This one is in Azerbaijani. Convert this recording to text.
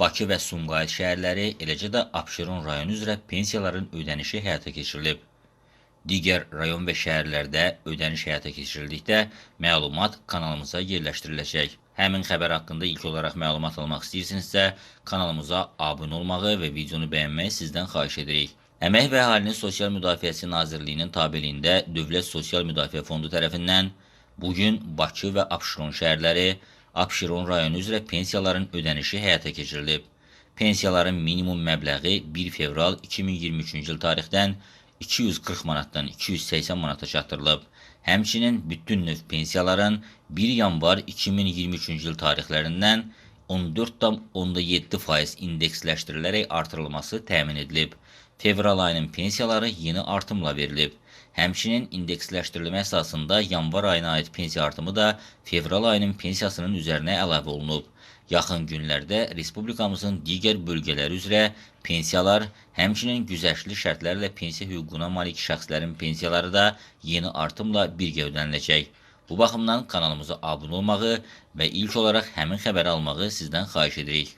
Bakı və Sumqayıt şəhərləri, eləcə də Abşeron rayonu üzrə pensiyaların ödənişi həyata keçirilib. Digər rayon və şəhərlərdə ödəniş həyata keçirildikdə məlumat kanalımıza yerləşdiriləcək. Həmin xəbər haqqında ilk olaraq məlumat almaq istəyirsinizsə, kanalımıza abunə olmağı və videonu bəyənməyi sizdən xahiş edirik. Əmək və Əhalinin Sosial Müdafiəsi Nazirliyinin tabeliyində Dövlət Sosial Müdafiə Fondu tərəfindən bu gün Bakı və Abşeron şəhərləri, Abşeron rayonu üzrə pensiyaların ödənişi həyata keçirilib. Pensiyaların minimum məbləği 1 fevral 2023-cü il tarixdən 240 manatdan 280 manata çatdırılıb. Həmçinin bütün növ pensiyaların 1 yanvar 2023-cü il tarixlərindən 14,7% indeksləşdirilərək artırılması təmin edilib. Fevral ayının pensiyaları yeni artımla verilib. Həmçinin indeksləşdirilmə əsasında yanvar ayına aid pensiya artımı da fevral ayının pensiyasının üzərinə əlavə olunub. Yaxın günlərdə respublikamızın digər bölgələri üzrə pensiyalar, həmçinin güzəştli şərtlərlə pensiya hüququna malik şəxslərin pensiyaları da yeni artımla birgə ödəniləcək. Bu baxımdan kanalımıza abunə olmağı və ilk olaraq həmin xəbəri almağı sizdən xahiş edirik.